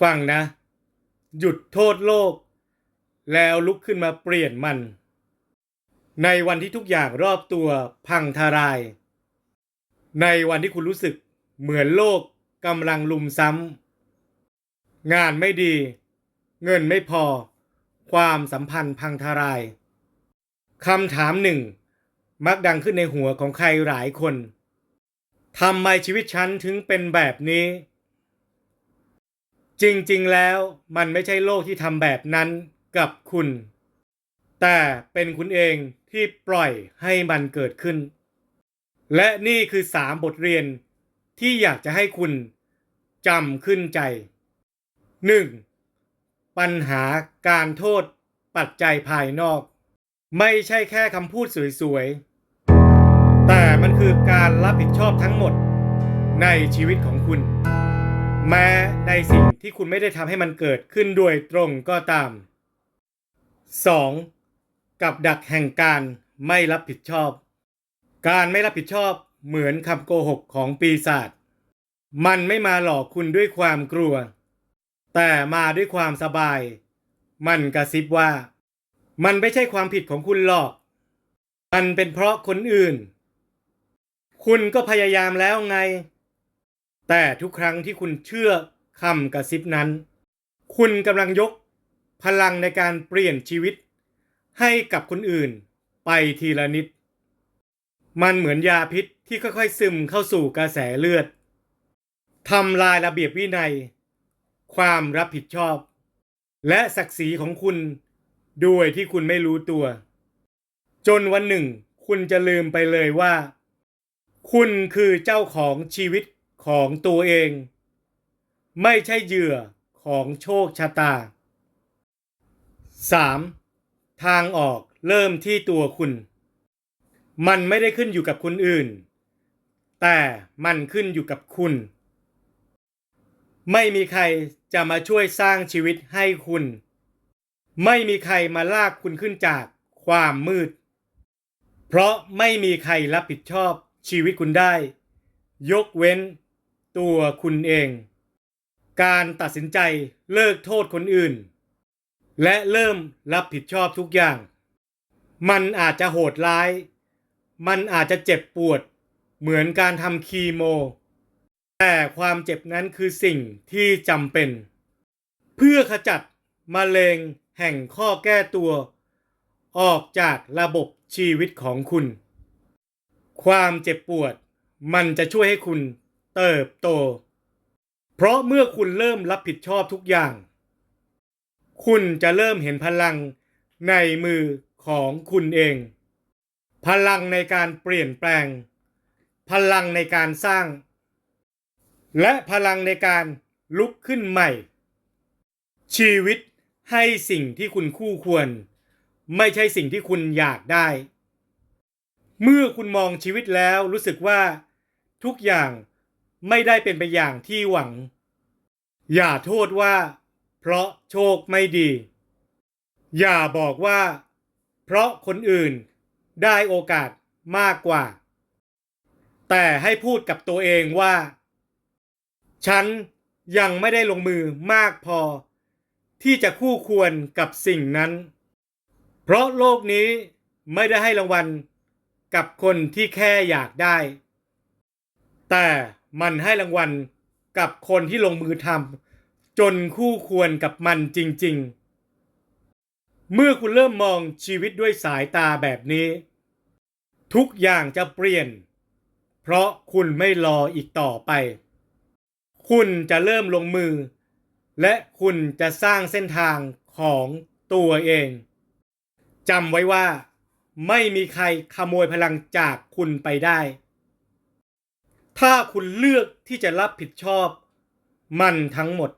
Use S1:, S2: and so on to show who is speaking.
S1: ฟังนะ หยุดโทษโลก แล้วลุกขึ้นมาเปลี่ยนมัน ในวันที่ทุกอย่างรอบตัวพังทลาย ในวันที่คุณรู้สึกเหมือนโลกกำลังลุมซ้ำ งานไม่ดี เงินไม่พอ ความสัมพันธ์พังทลายคำถามหนึ่ง มักดังขึ้นในหัวของใครหลายคนทำไมชีวิตฉันถึงเป็นแบบนี้ จริงๆแล้วมันไม่ใช่โลกที่ทำแบบนั้นกับคุณ แต่เป็นคุณเองที่ปล่อยให้มันเกิดขึ้น และนี่คือสามบทเรียนที่อยากจะให้คุณจำขึ้นใจ 1. ปัญหาการโทษปัจจัยภายนอก ไม่ใช่แค่คำพูดสวยๆ แต่มันคือการรับผิดชอบทั้งหมดในชีวิตของคุณ แม้ในสิ่งที่คุณไม่ได้ทำให้มันเกิดขึ้นโดยตรงก็ตาม 2. กับดักแห่งการไม่รับผิดชอบ การไม่รับผิดชอบเหมือนคำโกหกของปีศาจ มันไม่มาหลอกคุณด้วยความกลัว แต่มาด้วยความสบาย มันกระซิบว่า มันไม่ใช่ความผิดของคุณหรอก มันเป็นเพราะคนอื่น คุณก็พยายามแล้วไง แต่ทุกครั้งที่คุณเชื่อคำกระซิบนั้น คุณกำลังยกพลังในการเปลี่ยนชีวิต ให้กับคนอื่นไปทีละนิด มันเหมือนยาพิษที่ค่อยๆ ซึมเข้าสู่กระแสเลือดทำลายระเบียบวินัย ความรับผิดชอบ และศักดิ์ศรีของคุณโดยที่คุณไม่รู้ตัว จนวันหนึ่ง คุณจะลืมไปเลยว่า คุณคือเจ้าของชีวิต ของตัวเอง ไม่ใช่เหยื่อของโชคชะตา 3. ทางออกเริ่มที่ตัวคุณ มันไม่ได้ขึ้นอยู่กับคนอื่น แต่มันขึ้นอยู่กับคุณ ไม่มีใครจะมาช่วยสร้างชีวิตให้คุณ ไม่มีใครมาลากคุณขึ้นจากความมืด เพราะไม่มีใครรับผิดชอบชีวิตคุณได้ ยกเว้น ตัวคุณเอง การตัดสินใจเลิกโทษคนอื่น และเริ่มรับผิดชอบทุกอย่าง มันอาจจะโหดร้าย มันอาจจะเจ็บปวด เหมือนการทำคีโม แต่ความเจ็บนั้นคือสิ่งที่จำเป็น เพื่อขจัดมะเร็งแห่งข้อแก้ตัว ออกจากระบบชีวิตของคุณ ความเจ็บปวดมันจะช่วยให้คุณ เติบโต เพราะเมื่อคุณเริ่มรับผิดชอบทุกอย่าง คุณจะเริ่มเห็นพลังในมือของคุณเอง พลังในการเปลี่ยนแปลง พลังในการสร้าง และพลังในการลุกขึ้นใหม่ ชีวิตให้สิ่งที่คุณคู่ควร ไม่ใช่สิ่งที่คุณอยากได้ เมื่อคุณมองชีวิตแล้วรู้สึกว่า ทุกอย่าง ไม่ได้เป็นไปอย่างที่หวัง อย่าโทษว่า เพราะโชคไม่ดี อย่าบอกว่า เพราะคนอื่นได้โอกาสมากกว่า แต่ให้พูดกับตัวเองว่า ฉันยังไม่ได้ลงมือมากพอ ที่จะคู่ควรกับสิ่งนั้น เพราะโลกนี้ไม่ได้ให้รางวัลกับคนที่แค่อยากได้ แต่ มันให้รางวัลกับคนที่ลงมือทำจนคู่ควรกับมันจริง ๆ เมื่อคุณเริ่มมองชีวิตด้วยสายตาแบบนี้ ทุกอย่างจะเปลี่ยน เพราะคุณไม่รออีกต่อไป คุณจะเริ่มลงมือ และคุณจะสร้างเส้นทางของตัวเองจำไว้ว่า ไม่มีใครขโมยพลังจากคุณไปได้ ถ้าคุณเลือกที่จะรับผิดชอบมันทั้งหมด